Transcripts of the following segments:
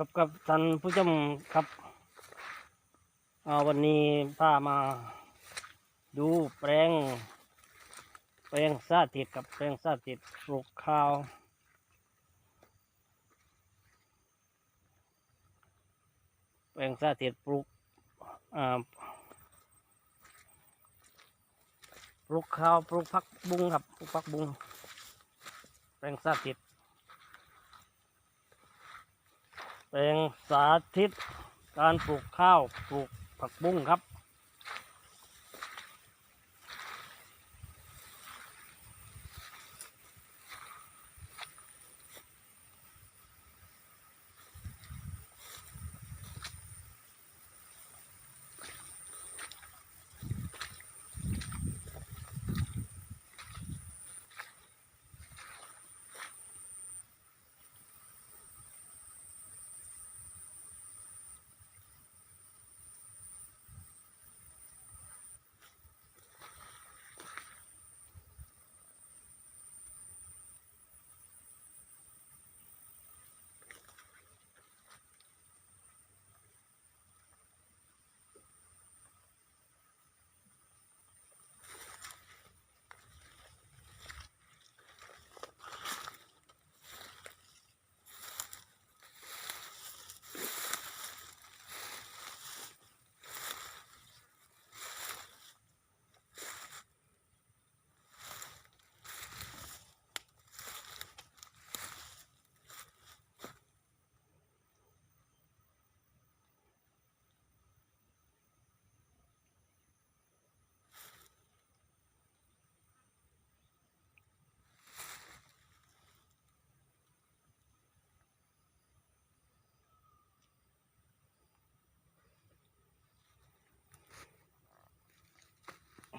กับกับท่านผู้ชมครับวันนี้พามาดูแปลง แปลงสาธิตกับแปลงสาธิตปลูกข้าว แปลงสาธิตปลูกอ่าปลูกข้าวปลูกผักบุ้งครับปลูกผักบุ้งแปลงสาธิต เป็นสาธิตการปลูกข้าวปลูกผักบุ้งครับ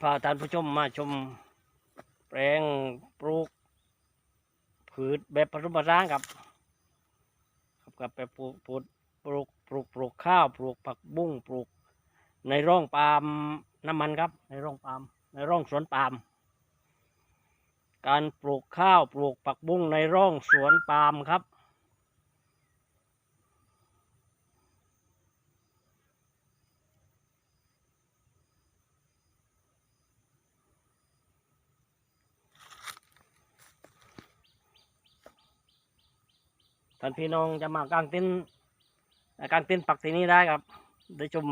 พาท่านผู้ชมมาชมแปลงปลูกผืชแบบผสมผสานครับครับกับไปปลูกปลูกปลูกปลูกปลูกข้าวปลูกผักบุ้งปลูก ในร่องปาล์มน้ำมันครับ ในร่องปาล์มในร่องสวนปาล์มการปลูกข้าวปลูกผักบุ้งในร่องสวนปาล์มครับ ท่านพี่น้องจะมากางเต็นท์กางเต็นท์ปักที่นี่ได้ครับได้ชม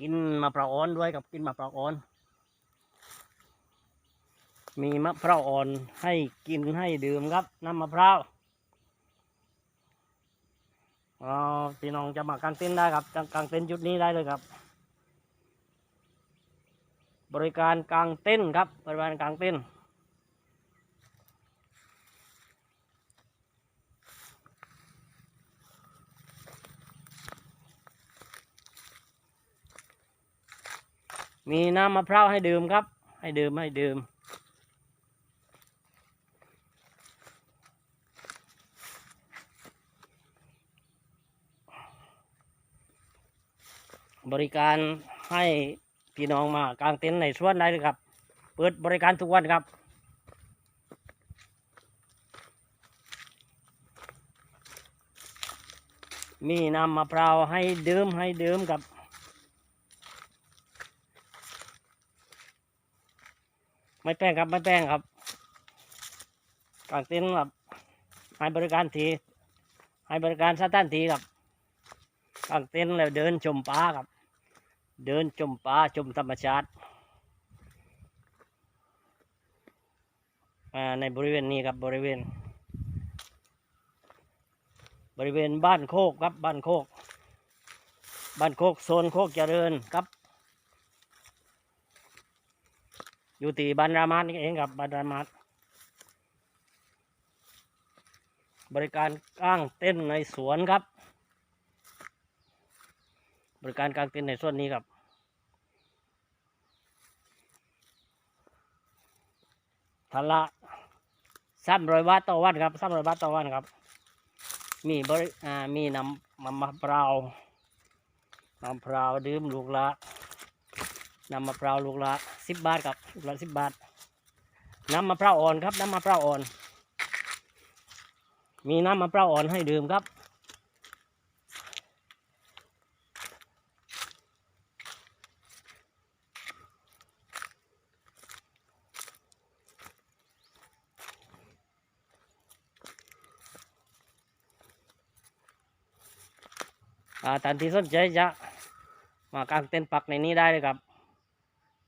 กินมะพร้าวอ่อนด้วยกับกินมะพร้าวอ่อน มีมะพร้าวอ่อนให้กินให้ดื่มครับน้ำมะพร้าวอ๋อพี่น้องจะมากางเต็นท์ได้ครับกางเต็นท์จุดนี้ได้เลยครับ บริการกลางเต้นครับ บริการกลางเต้นมีน้ำมะพร้าวให้ดื่มครับ ให้ดื่มให้ดื่ม บริการให้ พี่น้องมากางเต็นท์ในสวนได้เลยครับ เปิดบริการทุกวันครับ มีน้ำมะพร้าวให้ดื่มให้ดื่มครับไม่แป้งครับไม่แป้งครับกางเต็นท์ครับให้บริการทีให้บริการสถานทีครับกางเต็นท์แล้วเดินชมป่าครับ เดินชมป่าชมธรรมชาติในบริเวณนี้ครับบริเวณ บริเวณบ้านโคกครับบ้านโคก บ้านโคกโซนโคกเจริญครับ อยู่ที่บ้านรามาสนี่เองครับบ้านรามาสบริการกางเต้นในสวนครับ บริการกางเต็นท์ในส่วนนี้ครับ ทันละสามร้อยบาทต่อวันครับสามร้อยบาทต่อวันครับ มีบริอ่ามีน้ำมะมะพร้าวมะพร้าวดื่มลูกละน้ำมะพร้าวลูกละสิบบาทครับลูกละสิบบาท น้ำมะพร้าวอ่อนครับ น้ำมะพร้าวอ่อน มีน้ำมะพร้าวอ่อนให้ดื่มครับ ท่านที่สนใจจะมากางเต็นท์ปักในนี้ได้เลยครับ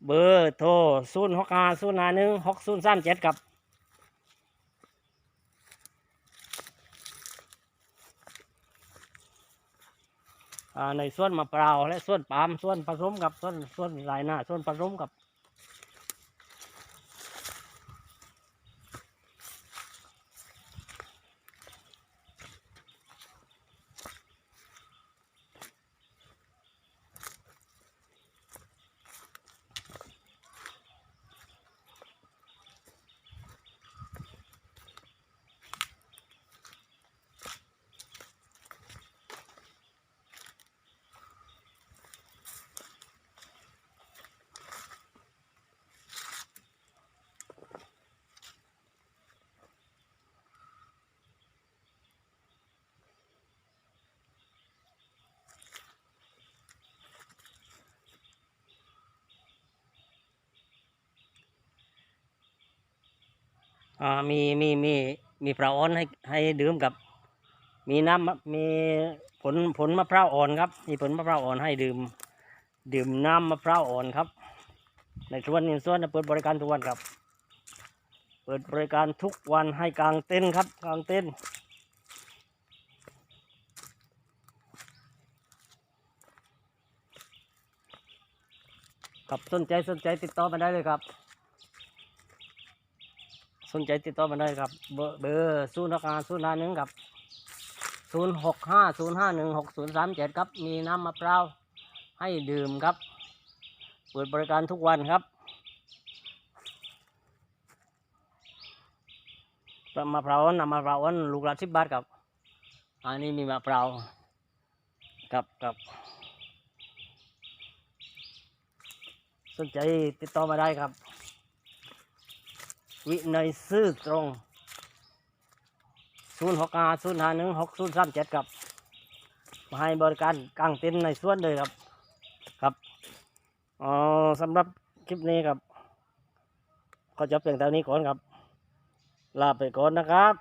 เบอร์โทรศูนย์หกห้าศูนย์ห้าหนึ่งหกศูนย์สามเจ็ดครับอ่าในส่วนมะพร้าวและส่วนปาล์มส่วนผสมกับส่วนส่วนลายหน้าส่วนผสมกับ มีมีมีมีปลาอ่อนให้ให้ดื่มกับ มีน้ำมะมีผลผลมะพร้าวอ่อนครับ มีผลมะพร้าวอ่อนให้ดื่ม ดื่มน้ำมะพร้าวอ่อนครับ ในส่วนนี้ส่วนเปิดบริการทุกวันครับ เปิดบริการทุกวันให้กลางเต็นครับกลางเต็นท์ครับสนใจสนใจติดต่อมาได้เลยครับ สนใจติดต่อมาได้ครับ เบอร์เบอร์ศูนย์ราคาศูนย์ห้าหนึ่งครับศูนย์หกห้าศูนย์ห้าหนึ่งหกศูนย์สามเจ็ดครับ มีน้ำมะพร้าวให้ดื่มครับ เปิดบริการทุกวันครับมะพร้าวอ่อนน้ำมะพร้าวอ่อนลูกละสิบบาทครับ อันนี้มีมะพร้าวครับครับสนใจติดต่อมาได้ครับ วินัยซื่อตรงศูนย์หกห้าศูนย์ห้าหนึ่งหกศูนย์สามเจ็ดครับมาให้บริการกางเต็นท์ในสวนเลยครับ ครับอ๋อสำหรับคลิปนี้ครับ ก็จะเพียงเท่านี้ก่อนครับ ลาไปก่อนนะครับ